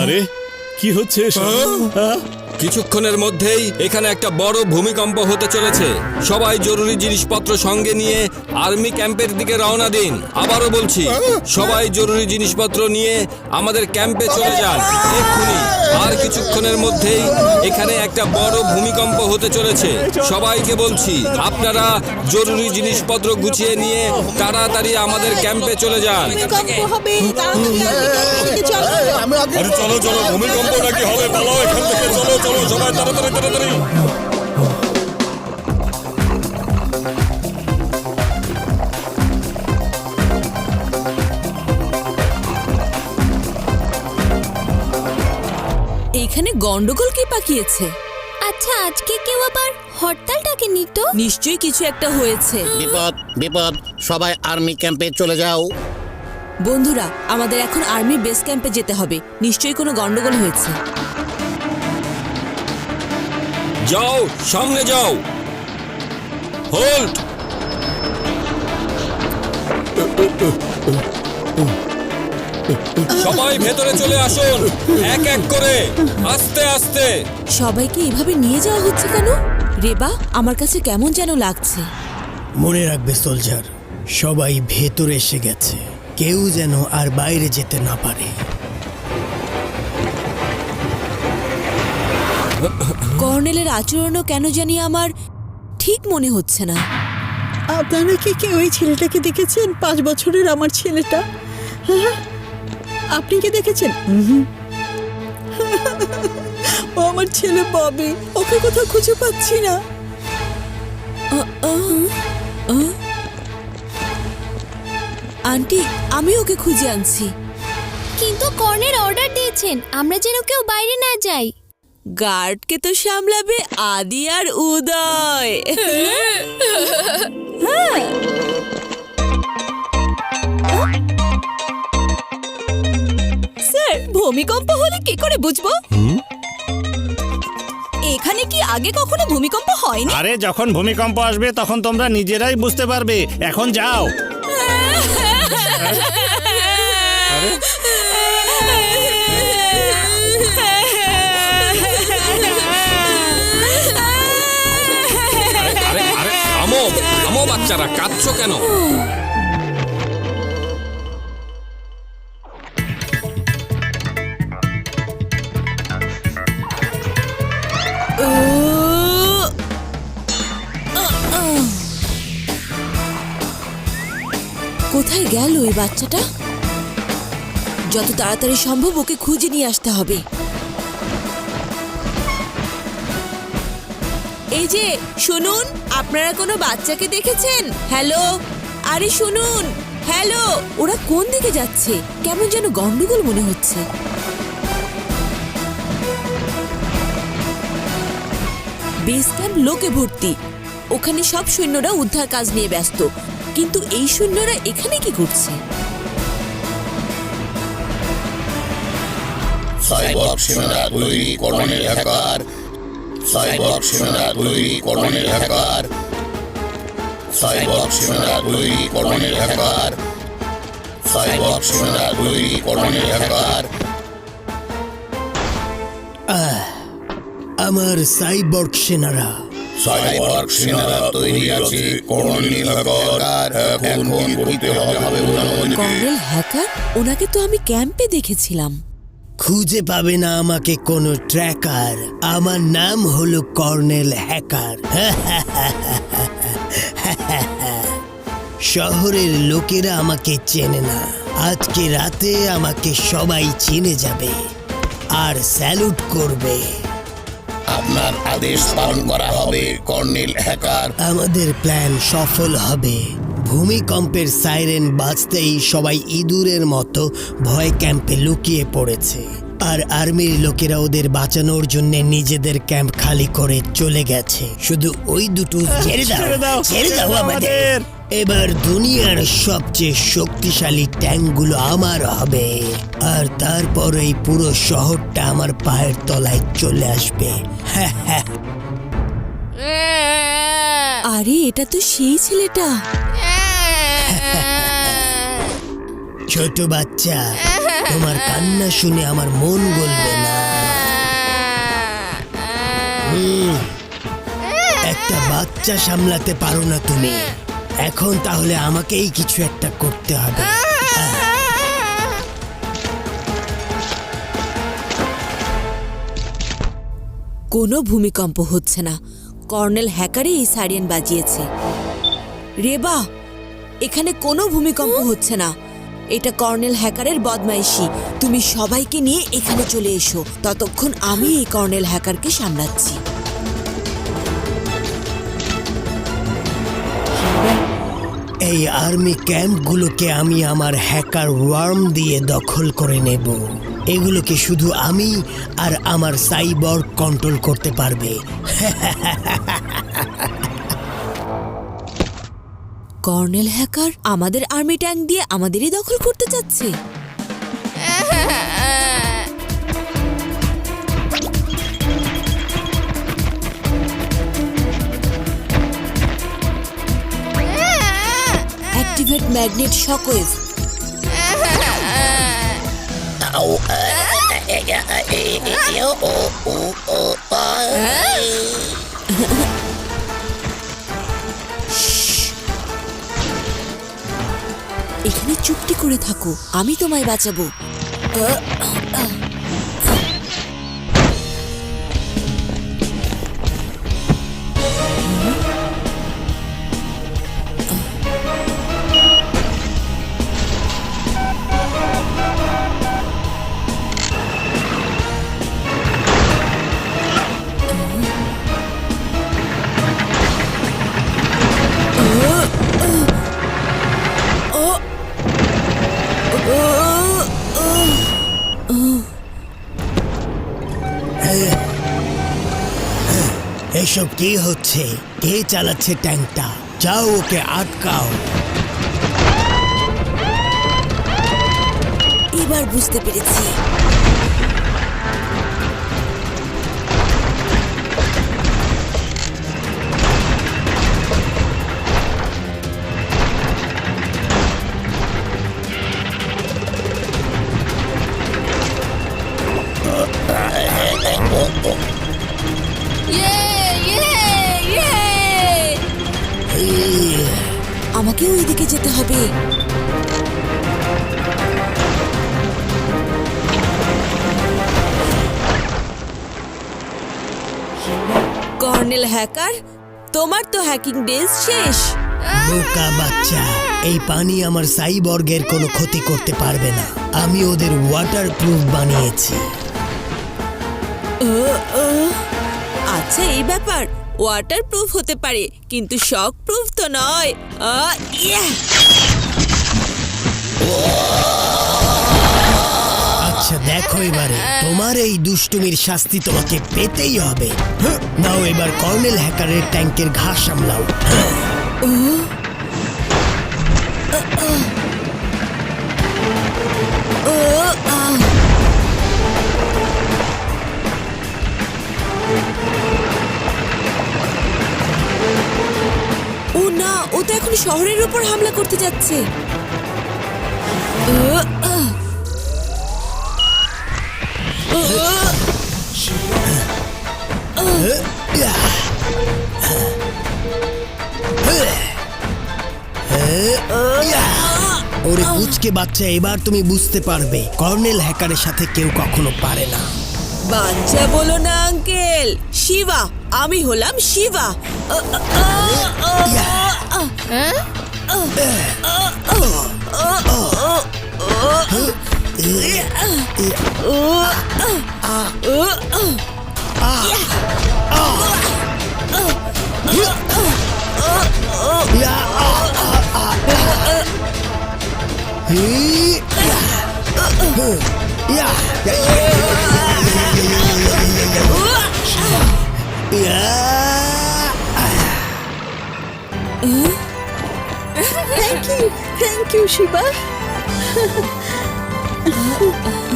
আরে কি হচ্ছে এসব? হ্যাঁ? কিছুক্ষণের মধ্যেই এখানে একটা বড় ভূমিকম্প হতে চলেছে। সবাই জরুরি জিনিসপত্র সঙ্গে নিয়ে আর্মি ক্যাম্পের দিকে রওনা দিন। আবারও বলছি সবাই জরুরি জিনিসপত্র নিয়ে আমাদের ক্যাম্পে চলে যান। এক্ষুনি। আর কিছুক্ষণের মধ্যেই এখানে একটা বড় ভূমিকম্প হতে চলেছে। সবাইকে বলছি আপনারা জরুরি জিনিসপত্র গুছিয়ে নিয়ে তাড়াতাড়ি আমাদের ক্যাম্পে চলে যান। চলো। চলো চলো ভূমিকম্প নাকি হবে? থেকে চলো। চলো সবাই তাড়াতাড়ি তাড়াতাড়ি এইখানে গন্ডগোল কে পাকিয়েছে? আচ্ছা আজকে কেউ আবার হরতাল ডাকেনি তো? নিশ্চয়ই কিছু একটা হয়েছে। বিপদ বিপদ সবাই আর্মি ক্যাম্পে চলে যাও। বন্ধুরা আমাদের এখন আর্মি বেস ক্যাম্পে যেতে হবে। নিশ্চয়ই কোনো গন্ডগোল হয়েছে। যাও সামনে যাও। হোল্ড। সবাই ভেতরে চলে আসুন এক এক করে আস্তে আস্তে। সবাইকে এভাবে নিয়ে যাওয়া হচ্ছে কেন? রেবা আমার কাছে কেমন যেন লাগছে। মনে রাখবে সোলজার সবাই ভেতরে এসে গেছে। কেউ যেন আর বাইরে যেতে না পারে। কর্নেলের আচরণও কেন জানি আমার ঠিক মনে হচ্ছে না। আপনারা কি কেউ ওই ছেলেটাকে দেখেছেন? পাঁচ বছরের আমার ছেলেটা। হ্যাঁ? আপনি কি দেখেছেন? ও আমার ছেলে ববি। ওকে কোথাও খুঁজে পাচ্ছি না। আন্টি আমি ওকে খুঁজে আনছি। কিন্তু কর্নের অর্ডার দিয়েছেন। আমরা যেন কেউ বাইরে না যাই। গার্ডকে তো সামলাবে আদি আর উদয়। স্যার ভূমিকম্প হলে কি করে বুঝব? এখানে কি আগে কখনো ভূমিকম্প হয়নি? আরে যখন ভূমিকম্প আসবে তখন তোমরা নিজেরাই বুঝতে পারবে। এখন যাও। আরে। বাচ্চারা কাঁদছো কেন? কোথায় গেল ওই বাচ্চাটা? যত তাড়াতাড়ি সম্ভব ওকে খুঁজে নিয়ে আসতে হবে। এই যে, শুনুন, আপনারা কোনো বাচ্চাকে দেখেছেন? হ্যালো? আরে শুনুন, হ্যালো, ওরা কোন দিকে যাচ্ছে? কেমন যেন গন্ডগোল মনে হচ্ছে। বেস লোকে ভর্তি। ওখানে সব সৈন্যরা উদ্ধার কাজ নিয়ে ব্যস্ত। কিন্তু এই সৈন্যরা এখানে কি করছে? সাইবর সেনারা তৈরি কর্নেল হ্যাকার সাইবর সেনারা তৈরি কর্নেল হ্যাকার। সাইবর সেনারা তৈরি কর্নেল হ্যাকার। সাইবর সেনারা তৈরি কর্নেল হ্যাকার। আমার সাইবর্গ সেনারা। সাইবর সেনারা তৈরি আছে কর্নেল হ্যাকার এখন করতে হবে কর্নেল হ্যাকার ওনাকে তো আমি ক্যাম্পে দেখেছিলাম। খুঁজে পাবে না আমাকে কোনো ট্র্যাকার আমার নাম হলো কর্নেল হ্যাকার। শহরের লোকেরা আমাকে চেনে না। আজকে রাতে আমাকে সবাই চেনে যাবে আর স্যালুট করবে। আপনার আদেশ পালন করা হবে কর্নেল হ্যাকার। আমাদের প্ল্যান সফল হবে। ভূমিকম্পের সাইরেন বাজতেই সবাই ইঁদুরের মতো ভয় ক্যাম্পে লুকিয়ে পড়েছে। আর আর্মির লোকেরা ওদের বাঁচানোর জন্য নিজেদের ক্যাম্প খালি করে চলে গেছে। শুধু ওই দুটো ছেড়ে দাও ছেড়ে দাও আমাদের। এবার দুনিয়ার সবচেয়ে শক্তিশালী ট্যাঙ্কগুলো আমার হবে। আর তারপর এই পুরো শহরটা আমার পায়ের তলায় চলে আসবে। হ্যাঁ হ্যাঁ আরে এটা তো সেই ছেলেটা। ছোট বাচ্চা, তোমার কান্না শুনে আমার মন গলবে না। একটা বাচ্চা সামলাতে পারো না তুমি। এখন তাহলে আমাকেই কিছু একটা করতে হবে। কোনো ভূমিকম্প হচ্ছে না। কর্নেল হ্যাকারই এই সাইরেন বাজিয়েছে। রেবা, এখানে কোনো ভূমিকম্প হচ্ছে না। এটা কর্নেল হ্যাকারের বদমাইশি। তুমি সবাইকে নিয়ে এখানে চলে এসো। ততক্ষণ আমি এই কর্নেল হ্যাকারকে সামলাচ্ছি। এই আর্মি ক্যাম্পগুলোকে আমি আমার হ্যাকার ওয়ার্ম দিয়ে দখল করে নেব। এগুলোকে শুধু আমি আর আমার সাইবর্গ কন্ট্রোল করতে পারবে। কর্নেল হ্যাকার আমাদের আর্মি ট্যাঙ্ক দিয়ে আমাদেরই দখল করতে চাচ্ছে। অ্যাক্টিভেট ম্যাগনেট শকওয়েভ করে থাকো আমি তোমায় বাঁচাবো। এসব কি হচ্ছে? কে চালাচ্ছে ট্যাঙ্কটা? যাও ওকে আটকাও। এবার বুঝতে পেরেছি। আমাকেও এদিকে যেতে হবে। কর্নেল হ্যাকার তোমার তো হ্যাকিং ডেজ শেষ। বোকা বাচ্চা এই পানি আমার সাইবর্গের কোনো ক্ষতি করতে পারবে না। আমি ওদের ওয়াটার প্রুফ বানিয়েছি আচ্ছা এই ব্যাপার। ওয়াটার প্রুফ হতে পারে কিন্তু শক প্রুফ তো নয়। আচ্ছা দেখো এবারে তোমার এই দুষ্টুমির শাস্তি তোমাকে পেতেই হবে। নাও এবার কর্নেল হ্যাকারের ট্যাঙ্কের ঘাস সামলাও। ও? ও তো এখন শহরের উপর হামলা করতে যাচ্ছে। ওরে কুচকে বাচ্চা এবার তুমি বুঝতে পারবে। কর্নেল হ্যাকারের সাথে কেউ কখনো পারে না। বাচ্চা বলো না আঙ্কেল। শিবা আমি হলাম Shiba. Yeah. Thank you, thank Shiba.